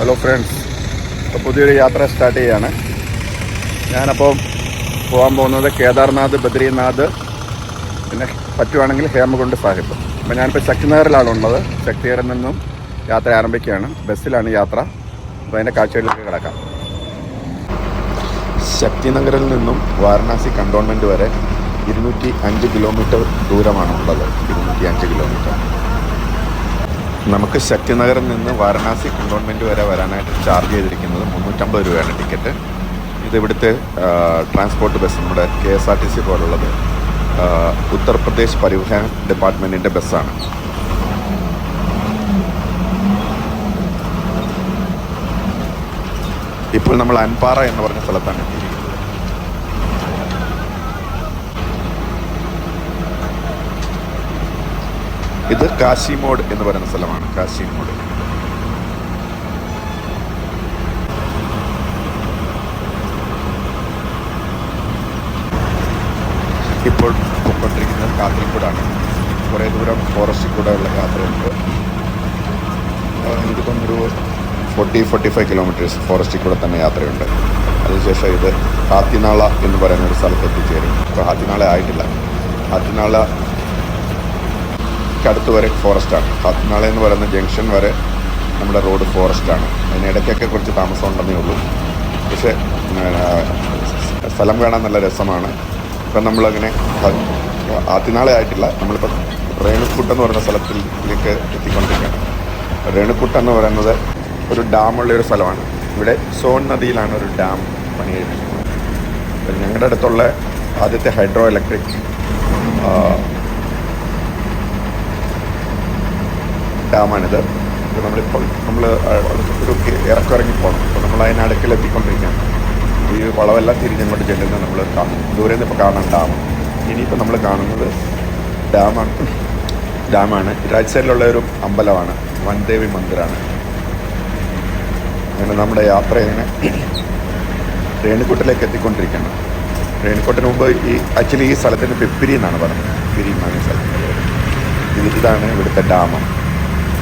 Hello friends ഇപ്പോൾ പുതിയൊരു യാത്ര സ്റ്റാർട്ട് ചെയ്യാണ്. ഞാനപ്പോൾ പോകാൻ പോകുന്നത് കേദാർനാഥ് ബദ്രീനാഥ് പിന്നെ പറ്റുവാണെങ്കിൽ ഹേമകുണ്ട് സാഹിബ്. അപ്പോൾ ഞാനിപ്പോൾ ശക്തിനഗറിലാണ് ഉള്ളത് ശക്തിനഗറിൽ നിന്നും യാത്ര ആരംഭിക്കുകയാണ്. ബസ്സിലാണ് യാത്ര. അപ്പോൾ അതിന്റെ കാഴ്ചകളിലേക്ക് കിടക്കാം. ശക്തിനഗറിൽ നിന്നും വാരണാസി കണ്ടോൺമെന്റ് വരെ ഇരുന്നൂറ്റി അഞ്ച് കിലോമീറ്റർ ദൂരമാണ് ഉള്ളത് ഇരുന്നൂറ്റി അഞ്ച് കിലോമീറ്റർ നമുക്ക് ശക്തിനഗറിൽ നിന്ന് വാരണാസി കണ്ടോൺമെന്റ് വരെ വരാനായിട്ട് ചാർജ് ചെയ്തിരിക്കുന്നത് മുന്നൂറ്റമ്പത് രൂപയാണ് ടിക്കറ്റ്. ഇത് ഇവിടുത്തെ ട്രാൻസ്പോർട്ട് ബസ് നമ്മുടെ K S R T C പോലുള്ളത് Uttar Pradesh Parivahan ഡിപ്പാർട്ട്മെന്റിന്റെ ബസ്സാണ് ഇപ്പോൾ നമ്മൾ അൻപാറ എന്ന് പറഞ്ഞ സ്ഥലത്താണ് എത്തിയിരിക്കുന്നത്. ഇത് കാശിമോഡ് എന്ന് പറയുന്ന സ്ഥലമാണ് കാശിമോഡ്. ഇപ്പോൾ പോയിക്കൊണ്ടിരിക്കുന്നത് കാത്തിൽക്കൂടാണ് കുറേ ദൂരം ഫോറസ്റ്റിൽ കൂടെ ഉള്ള യാത്രയുണ്ട്. എനിക്ക് തോന്നുന്നൊരു ഫോർട്ടി ഫോർട്ടി ഫൈവ് കിലോമീറ്റേഴ്സ് ഫോറസ്റ്റിൽ കൂടെ തന്നെ യാത്രയുണ്ട്. അതിനുശേഷം ഇത് ഹാത്തിനാള എന്ന് പറയുന്ന ഒരു സ്ഥലത്ത് എത്തിച്ചേരും. ഇപ്പോൾ ആയിട്ടില്ല. ഹാത്തിനാള അടുത്ത് വരെ ഫോറസ്റ്റാണ് ഹാത്തിനാള എന്ന് പറയുന്ന ജംഗ്ഷൻ വരെ നമ്മുടെ റോഡ് ഫോറസ്റ്റാണ് അതിനിടയ്ക്കൊക്കെ കുറച്ച് താമസം ഉണ്ടെന്നേ ഉള്ളൂ. പക്ഷേ സ്ഥലം കാണാൻ നല്ല രസമാണ്. ഇപ്പം നമ്മളങ്ങനെ ആദ്യനാളെ ആയിട്ടില്ല. നമ്മളിപ്പോൾ റേണുക്കുട്ട് എന്ന് പറയുന്ന സ്ഥലത്തിലേക്ക് എത്തിക്കൊണ്ടിരിക്കുകയാണ്. റേണുക്കുട്ട് എന്ന് പറയുന്നത് ഒരു ഡാമുള്ള ഒരു സ്ഥലമാണ്. ഇവിടെ സോൺ നദിയിലാണ് ഒരു ഡാം പണിയെടുക്കുന്നത് അപ്പം ഞങ്ങളുടെ അടുത്തുള്ള ആദ്യത്തെ ഹൈഡ്രോ ഇലക്ട്രിക് ഡാമാണിത്. അപ്പോൾ നമ്മളിപ്പോൾ നമ്മൾ ഒരു ഇറക്കിറങ്ങി പോകണം അപ്പോൾ നമ്മൾ അതിന് എത്തിക്കൊണ്ടിരിക്കുകയാണ് ഈ വളവെല്ലാം തിരിഞ്ഞങ്ങോട്ട് ചെല്ലുന്നത് നമ്മൾ കാണും ദൂരെ നിന്ന് ഇപ്പോൾ കാണാൻ ഡാം. ഇനിയിപ്പോൾ നമ്മൾ കാണുന്നത് ഡാമാണ്. ഡാമാണ്. റൈറ്റ് സൈഡിലുള്ള ഒരു അമ്പലമാണ്. വൻദേവി മന്ദിരാണ്. അങ്ങനെ നമ്മുടെ യാത്ര ഇങ്ങനെ രേണിക്കുട്ടിലേക്ക് എത്തിക്കൊണ്ടിരിക്കുകയാണ്. രേണിക്കുട്ടിന് മുമ്പ് ഈ ആക്ച്വലി ഈ സ്ഥലത്തിന് പെപ്പിരി എന്നാണ് പറയുന്നത്. പെപ്പിരി എന്നാണ് ഈ സ്ഥലത്തിന്റെ ഇതാണ് ഇവിടുത്തെ ഡാം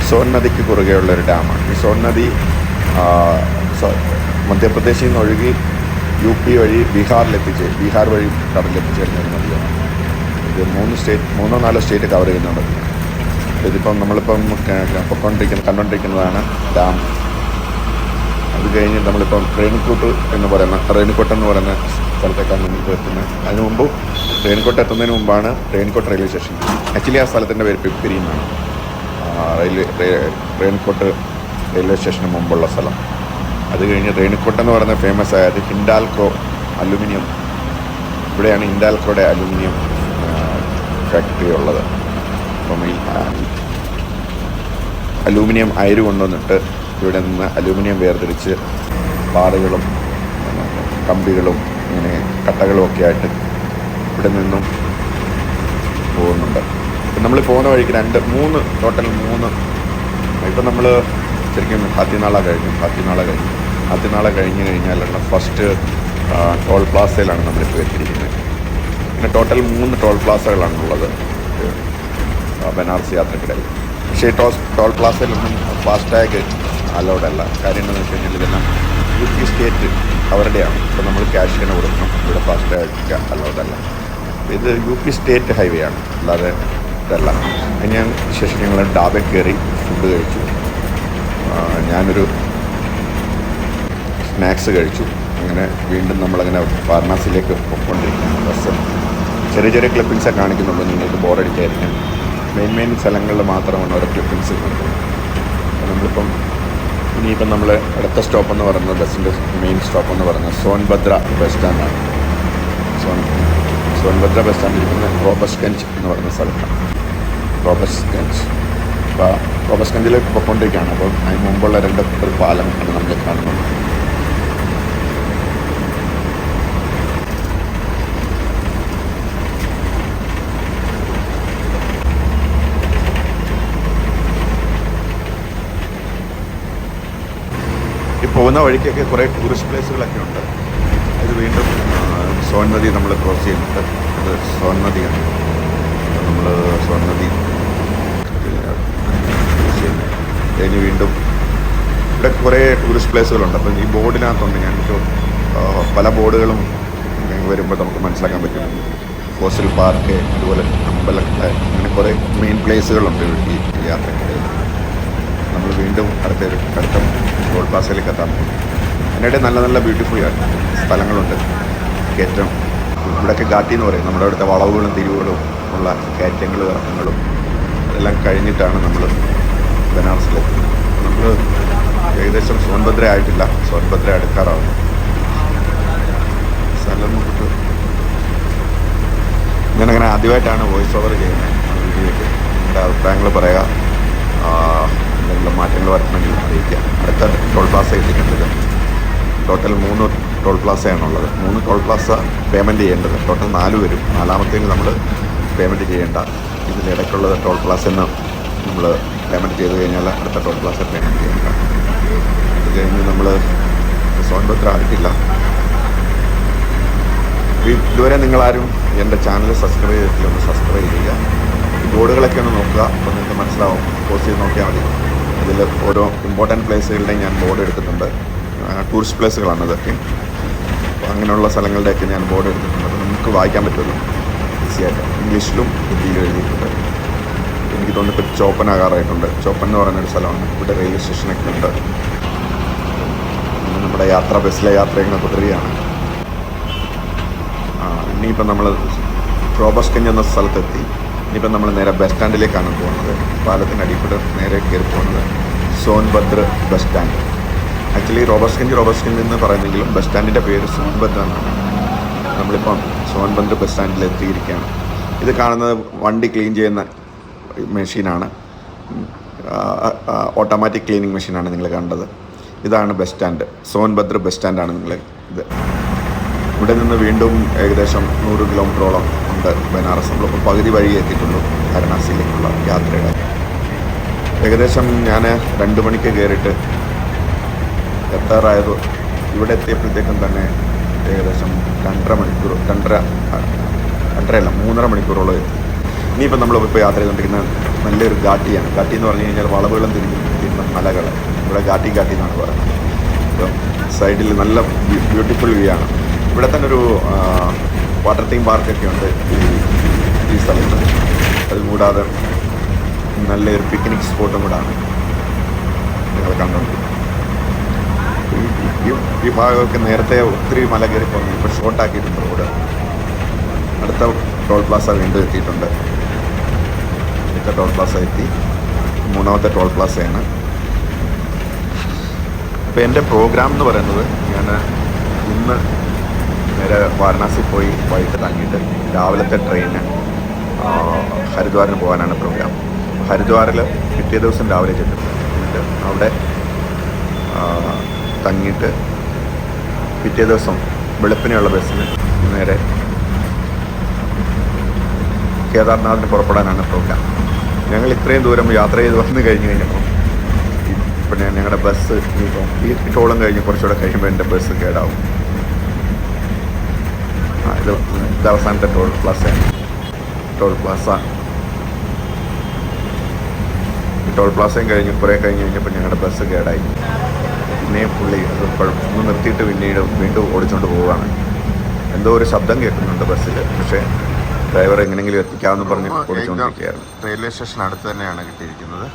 സോൺ നദിക്ക് കുറുകെയുള്ള ഒരു ഡാമാണ്. ഈ സോൺ നദി മധ്യപ്രദേശിൽ നിന്ന് ഒഴുകി യു പി വഴി ബീഹാറിലെത്തിച്ച് ബീഹാർ വഴി കടലിലെത്തിച്ചേരുന്ന ഒരു നദിയാണ്. ഇത് മൂന്ന് സ്റ്റേറ്റ് മൂന്നോ നാലോ സ്റ്റേറ്റ് കവർ ചെയ്യുന്ന നദിയാണ് ഇതിപ്പം നമ്മളിപ്പം പൊക്കൊണ്ടിരിക്കുന്ന കണ്ടുകൊണ്ടിരിക്കുന്നതാണ് ഡാം. അത് കഴിഞ്ഞ് നമ്മളിപ്പം റെയിൻകോട്ട് എന്ന് പറയുന്ന റെയിൻകോട്ട് എന്ന് പറയുന്ന സ്ഥലത്തേക്കാണ് നമ്മൾ എത്തുന്നത്. അതിനു മുമ്പ് റെയിൻകോട്ട് എത്തുന്നതിന് മുമ്പാണ് റെയിൻകോട്ട് റെയിൽവേ സ്റ്റേഷൻ. ആക്ച്വലി ആ സ്ഥലത്തിന്റെ പേര് പിപ്പിരി എന്നാണ് ആ, റെയിൽവേ റെയിൻകോട്ട് റെയിൽവേ സ്റ്റേഷന് മുമ്പുള്ള സ്ഥലം. അത് കഴിഞ്ഞ് റെയിൻകോട്ട് എന്ന് പറയുന്ന ഫേമസ് ആയത് ഹിൻഡാൽക്കോ അലുമിനിയം. ഇവിടെയാണ് ഹിൻഡാൽക്കോയുടെ അലുമിനിയം ഫാക്ടറി ഉള്ളത്. അപ്പം ഈ അലൂമിനിയം അയര് കൊണ്ടുവന്നിട്ട് ഇവിടെ നിന്ന് അലൂമിനിയം വേർതിരിച്ച് പാറകളും കമ്പികളും ഇങ്ങനെ കട്ടകളും ഒക്കെ ആയിട്ട് ഇവിടെ നിന്നും പോകുന്നുണ്ട്. നമ്മൾ പോകുന്ന വഴിക്ക് രണ്ട് മൂന്ന് ടോട്ടൽ മൂന്ന്. ഇപ്പം നമ്മൾ ശരിക്കും ഹാത്തിനാള കഴിഞ്ഞു ഹാത്തിനാള കഴിഞ്ഞു. ഹാത്തിനാള കഴിഞ്ഞ് കഴിഞ്ഞാലുള്ള ഫസ്റ്റ് ടോൾ പ്ലാസയിലാണ് നമ്മളിപ്പോൾ എത്തിയിരിക്കുന്നത്. പിന്നെ ടോട്ടൽ മൂന്ന് ടോൾ പ്ലാസകളാണുള്ളത് ബനാറസ് യാത്രക്കിടയിൽ. പക്ഷേ ടോൾ ടോൾ പ്ലാസയിലൊന്നും ഫാസ്ടാഗ് അലൗഡ് അല്ല. കാര്യം എന്താണെന്ന് വെച്ച് കഴിഞ്ഞാൽ ഇതെല്ലാം യു പി സ്റ്റേറ്റ് അവരുടെയാണ്. ഇപ്പം നമ്മൾ ക്യാഷ് തന്നെ കൊടുക്കണം. ഇവിടെ ഫാസ്ടാഗ് അലൗഡ് അല്ല. ഇത് യു പി സ്റ്റേറ്റ് ഹൈവേ ആണ്. അല്ലാതെ ഇതല്ല. അതിന് ഞാൻ ശേഷം ഞങ്ങൾ ഡാബയിൽ കയറി ഫുഡ് കഴിച്ചു. ഞാനൊരു സ്നാക്സ് കഴിച്ചു. അങ്ങനെ വീണ്ടും നമ്മളങ്ങനെ വാരണാസിയിലേക്ക് പോയിക്കൊണ്ടിരിക്കുകയാണ്. ബസ് ചെറിയ ചെറിയ ക്ലിപ്പിങ്സേ കാണിക്കുന്നുള്ളൂ. നിങ്ങൾക്ക് ബോറടിക്കായിരിക്കും മെയിൻ മെയിൻ സ്ഥലങ്ങളിൽ മാത്രമാണ് ഓരോ ക്ലിപ്പിങ്സ് അപ്പോൾ നമ്മളിപ്പം ഇനിയിപ്പം നമ്മൾ അടുത്ത സ്റ്റോപ്പ് എന്ന് പറയുന്നത് ബസ്സിന്റെ മെയിൻ സ്റ്റോപ്പ് എന്ന് പറയുന്നത് സോൻഭദ്ര ബസ് സ്റ്റാൻഡാണ് സോൻ സോൻഭദ്ര ബസ് സ്റ്റാൻഡിൽ ഇരിക്കുന്ന റോബസ്ഗഞ്ച് എന്ന് പറയുന്ന സ്ഥലത്താണ്. റോബസ്ഗഞ്ച് അപ്പോൾ റോബസ്ഗഞ്ചിലേക്ക് പോയിക്കൊണ്ടിരിക്കുകയാണ് അപ്പോൾ അതിന് മുമ്പുള്ള രണ്ട് ഒരു പാലം ആണ് നമ്മൾ കാണുന്നത്. പോകുന്ന വഴിക്കൊക്കെ കുറേ ടൂറിസ്റ്റ് പ്ലേസുകളൊക്കെ ഉണ്ട്. ഇത് വീണ്ടും സോൺ നദി നമ്മൾ ക്രോസ് ചെയ്യുന്നുണ്ട്. അത് സോൺ നദിയാണ് നമ്മൾ ചെയ്യുന്നത്. കഴിഞ്ഞ് വീണ്ടും ഇവിടെ കുറേ ടൂറിസ്റ്റ് പ്ലേസുകളുണ്ട് അപ്പം ഈ ബോർഡിനകത്തുണ്ട്. ആ, പല ബോർഡുകളും വരുമ്പോൾ നമുക്ക് മനസ്സിലാക്കാൻ പറ്റും. കോസ്റ്റൽ പാർക്ക് അതുപോലെ അമ്പലക്കട അങ്ങനെ കുറേ മെയിൻ പ്ലേസുകളുണ്ട് ഈ യാത്രയ്ക്കിടയിൽ. നമ്മൾ വീണ്ടും അടുത്ത ഒരു ഘട്ടം ടോൾ പ്ലാസയിലേക്ക് എത്താൻ പോകും അതിനിടെ നല്ല നല്ല ബ്യൂട്ടിഫുൾ സ്ഥലങ്ങളുണ്ട്. ഏറ്റവും ഇവിടെയൊക്കെ ഘാട്ടി എന്ന് പറയും. നമ്മുടെ അവിടുത്തെ വളവുകളും തിരിവുകളും. ഉള്ള കയറ്റങ്ങളും ഇറക്കങ്ങളും എല്ലാം കഴിഞ്ഞിട്ടാണ് നമ്മൾ ബനാറസിലെത്തുന്നത്. നമ്മൾ ഏകദേശം സോൻഭദ്ര ആയിട്ടില്ല സോൻഭദ്ര അടുക്കാറാവുന്നു. സ്ഥലം ഞാനങ്ങനെ ആദ്യമായിട്ടാണ് വോയിസ് ഓവർ ചെയ്യുന്നത്. എന്റെ അഭിപ്രായങ്ങൾ പറയുക. എന്തെങ്കിലും മാറ്റങ്ങൾ വരണമെങ്കിൽ അറിയിക്കുക. അടുത്ത ടോൾ പ്ലാസ എത്തിക്കേണ്ടത് ടോട്ടൽ മൂന്ന് ടോൾ പ്ലാസയാണുള്ളത് മൂന്ന് ടോൾ പ്ലാസ പേയ്മെന്റ് ചെയ്യേണ്ടത്. ടോട്ടൽ നാല് വരും. നാലാമത്തേന് നമ്മൾ പേയ്മെന്റ് ചെയ്യേണ്ട. ഇതിലിടയ്ക്കുള്ളത് ടോൾ പ്ലാസ എന്ന് നമ്മൾ പേയ്മെന്റ് ചെയ്ത് കഴിഞ്ഞാൽ അടുത്ത ടോൾ പ്ലാസ പേയ്മെന്റ് ചെയ്യേണ്ട. അത് കഴിഞ്ഞ് നമ്മൾ സോൻഭദ്ര ആയിട്ടില്ല. ഇതുവരെ നിങ്ങളാരും എന്റെ ചാനൽ സബ്സ്ക്രൈബ് ചെയ്തിട്ടില്ല ഒന്ന് സബ്സ്ക്രൈബ് ചെയ്യുക. ബോർഡുകളൊക്കെ ഒന്ന് നോക്കുക അപ്പോൾ നിങ്ങൾക്ക് മനസ്സിലാവും. പോസ്റ്റ് ചെയ്ത് നോക്കിയാൽ മതി. അതിൽ ഓരോ ഇമ്പോർട്ടന്റ് പ്ലേസുകളുടെയും ഞാൻ ബോർഡ് എടുത്തിട്ടുണ്ട്. ടൂറിസ്റ്റ് പ്ലേസുകളാണ് ഇതൊക്കെ. അപ്പോൾ അങ്ങനെയുള്ള സ്ഥലങ്ങളുടെയൊക്കെ ഞാൻ ബോർഡ് എടുത്തിട്ടുണ്ട്. അപ്പോൾ നിങ്ങൾക്ക് വായിക്കാൻ പറ്റുമല്ലോ. ഈസിയായിട്ട്. ഇംഗ്ലീഷിലും ഹിന്ദിയിലും എഴുതിയിട്ടുണ്ട്. എനിക്ക് തോന്നുന്നു ഇപ്പോൾ ചോപ്പനാകാറായിട്ടുണ്ട്. ചോപ്പൻ എന്ന് പറയുന്നൊരു സ്ഥലമാണ്. ഇവിടെ റെയിൽവേ സ്റ്റേഷനൊക്കെ ഉണ്ട്. നമ്മുടെ യാത്ര ബസ്സിലെ യാത്ര ഇങ്ങനെ തുടരുകയാണ് ഇനിയിപ്പം നമ്മൾ റോബസ്കഞ്ച് എന്ന സ്ഥലത്തെത്തി. ഇനിയിപ്പം നമ്മൾ നേരെ ബസ് സ്റ്റാൻഡിലേക്കാണ് പോകുന്നത്. പാലത്തിന്റെ അടിക്കൂടെ നേരെ കയറി പോകുന്നത് Sonbhadra bus stand. Actually Robertsganj Robertsganj എന്ന് പറയുന്നെങ്കിലും ബസ് സ്റ്റാൻഡിന്റെ പേര് സോൻഭദ്ര എന്നാണ്. നമ്മളിപ്പം സോൻഭദ്ര ബസ് സ്റ്റാൻഡിൽ എത്തിയിരിക്കുകയാണ് ഇത് കാണുന്നത് വണ്ടി ക്ലീൻ ചെയ്യുന്ന മെഷീനാണ്. ഓട്ടോമാറ്റിക് ക്ലീനിങ് മെഷീനാണ് നിങ്ങൾ കണ്ടത്. ഇതാണ് ബസ് സ്റ്റാൻഡ്. സോൻഭദ്ര ബസ് സ്റ്റാൻഡാണ് നിങ്ങൾ ഇത്. ഇവിടെ നിന്ന് വീണ്ടും ഏകദേശം നൂറ് കിലോമീറ്ററോളം ഉണ്ട് ബനാറസ്. നമ്മളിപ്പോൾ പകുതി വഴി എത്തിയിട്ടുള്ളൂ വാരണാസിയിലേക്കുള്ള യാത്രയുടെ. ഏകദേശം ഞാൻ രണ്ട് മണിക്ക് കയറിയിട്ട് എത്താറായത് ഇവിടെ എത്തിയപ്പോഴത്തേക്കും തന്നെ ഏകദേശം രണ്ടര മണിക്കൂർ രണ്ടര രണ്ടരയല്ല മൂന്നര മണിക്കൂറോളം ഇനിയിപ്പോൾ നമ്മൾ ഇപ്പോൾ യാത്ര ചെയ്തുകൊണ്ടിരിക്കുന്ന നല്ലൊരു ഘാട്ടിയാണ്. ഘാട്ടി എന്ന് പറഞ്ഞു കഴിഞ്ഞാൽ വളവുകളും തിരിഞ്ഞ് തിരുന്ന മലകൾ ഇവിടെ ഘാട്ടി ഘാട്ടി എന്നാണ് പറയുന്നത്. അപ്പം സൈഡിൽ നല്ല ബ്യൂട്ടിഫുൾ വ്യൂ ആണ്. ഇവിടെ തന്നെ ഒരു വാട്ടർ തീം പാർക്കൊക്കെ ഉണ്ട് ഈ- സ്ഥലത്ത്. അതുകൂടാതെ നല്ലൊരു പിക്നിക് സ്പോട്ടും കൂടെ ആണ്. നിങ്ങൾ കണ്ടുകൊണ്ടിരിക്കുന്നത്. ഈ- ഈ- ഭാഗമൊക്കെ നേരത്തെ ഒത്തിരി മല കയറി പോകുന്നു ഇപ്പോൾ ഷോർട്ടാക്കിയിട്ടുണ്ട് റോഡ് അടുത്ത ടോൾ പ്ലാസ വീണ്ടും എത്തിയിട്ടുണ്ട്. അടുത്ത ടോൾ പ്ലാസ എത്തി. മൂന്നാമത്തെ ടോൾ പ്ലാസയാണ് അപ്പോൾ എന്റെ പ്രോഗ്രാം എന്ന് പറയുന്നത് ഞാൻ ഇന്ന് നേരെ വാരണാസി പോയി വൈകിട്ട് തങ്ങിയിട്ട് രാവിലത്തെ ട്രെയിന് ഹരിദ്വാറിന് പോകാനാണ് പ്രോഗ്രാം ഹരിദ്വാറിൽ പിറ്റേ ദിവസം രാവിലെ ചെല്ലും. എന്നിട്ട് അവിടെ തങ്ങിയിട്ട് പിറ്റേ ദിവസം വെളുപ്പിനെയുള്ള ബസ്സിന് നേരെ കേദാർനാഥിന് പുറപ്പെടാനാണ് പ്രോഗ്രാം ഞങ്ങൾ ഇത്രയും ദൂരം യാത്ര ചെയ്ത് വന്നു കഴിഞ്ഞ് കഴിഞ്ഞപ്പോൾ പിന്നെ ഞങ്ങളുടെ ബസ് ഇനിയിപ്പം ഈ ടോളും കഴിഞ്ഞ് കുറച്ചുകൂടെ കഴിയുമ്പോൾ എന്റെ ബസ് കേടാവും. ഇത് ഇത് അവസാനത്തെ toll plaza. Toll plaza. Toll പ്ലാസയും കഴിഞ്ഞ് കുറേ കഴിഞ്ഞ് കഴിഞ്ഞപ്പോൾ ഞങ്ങളുടെ ബസ് കേടായി. പിന്നെയും പുള്ളി ഒന്ന് നിർത്തിയിട്ട് പിന്നീട് വീണ്ടും ഓടിച്ചുകൊണ്ട് പോവുകയാണ്. എന്തോ ഒരു ശബ്ദം കേൾക്കുന്നുണ്ട് ബസ്സിൽ. പക്ഷേ ഡ്രൈവർ എങ്ങനെയെങ്കിലും എത്തിക്കാമെന്ന് പറഞ്ഞ് ഓടിച്ചുകൊണ്ടിരിക്കുകയായിരുന്നു റെയിൽവേ സ്റ്റേഷൻ അടുത്ത് തന്നെയാണ് കിട്ടിയിരിക്കുന്നത്.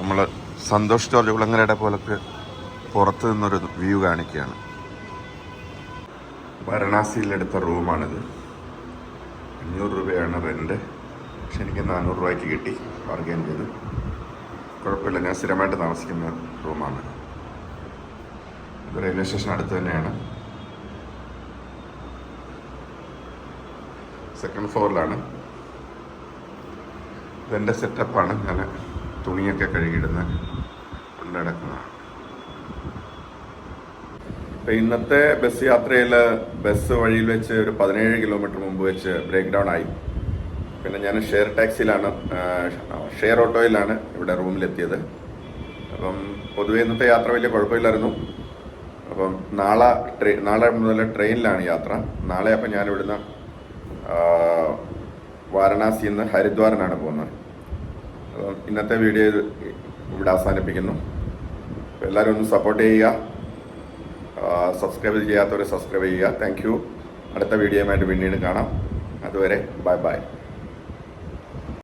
നമ്മൾ സന്തോഷ് ജോർജ് കുളങ്ങരയുടെ പോലൊക്കെ പുറത്ത് നിന്നൊരു വ്യൂ കാണിക്കുകയാണ്. വാരണാസിയിലെടുത്ത റൂമാണിത്. അഞ്ഞൂറ് രൂപയാണ് റെന്റ് പക്ഷെ എനിക്ക് നാനൂറ് രൂപയ്ക്ക് കിട്ടി. ബാർഗെയിൻ ചെയ്ത്. കുഴപ്പമില്ല ഞാൻ സ്ഥിരമായിട്ട് താമസിക്കുന്ന റൂമാണ്. റെയിൽവേ സ്റ്റേഷൻ അടുത്ത് തന്നെയാണ്. സെക്കൻഡ് ഫ്ലോറിലാണ്. ഇതെന്റെ സെറ്റപ്പാണ്. ഞാൻ തുണിയൊക്കെ കഴുകിയിടുന്ന കൊണ്ടിടക്കുന്നത് ഇപ്പം ഇന്നത്തെ ബസ് യാത്രയിൽ ബസ് വഴിയിൽ വെച്ച് ഒരു പതിനേഴ് കിലോമീറ്റർ മുമ്പ് വെച്ച് ബ്രേക്ക് ഡൗൺ ആയി. പിന്നെ ഞാൻ ഷെയർ ടാക്സിയിലാണ് ഷെയർ ഓട്ടോയിലാണ് ഇവിടെ റൂമിലെത്തിയത്. അപ്പം പൊതുവെ ഇന്നത്തെ യാത്ര വലിയ കുഴപ്പമില്ലായിരുന്നു. അപ്പം നാളെ ട്രെയിൻ നാളെ മുതൽ ട്രെയിനിലാണ് യാത്ര. നാളെ അപ്പം ഞാൻ ഇവിടുന്ന് വാരണാസിയിൽ നിന്ന് ഹരിദ്വാറിനാണ് പോകുന്നത്. അപ്പം ഇന്നത്തെ വീഡിയോ ഇവിടെ അവസാനിപ്പിക്കുന്നു. എല്ലാവരും ഒന്ന് സപ്പോർട്ട് ചെയ്യുക. സബ്സ്ക്രൈബ് ചെയ്യാത്തവർ സബ്സ്ക്രൈബ് ചെയ്യുക. താങ്ക് അടുത്ത വീഡിയോയുമായിട്ട് പിന്നീട് കാണാം. അതുവരെ ബൈ ബൈ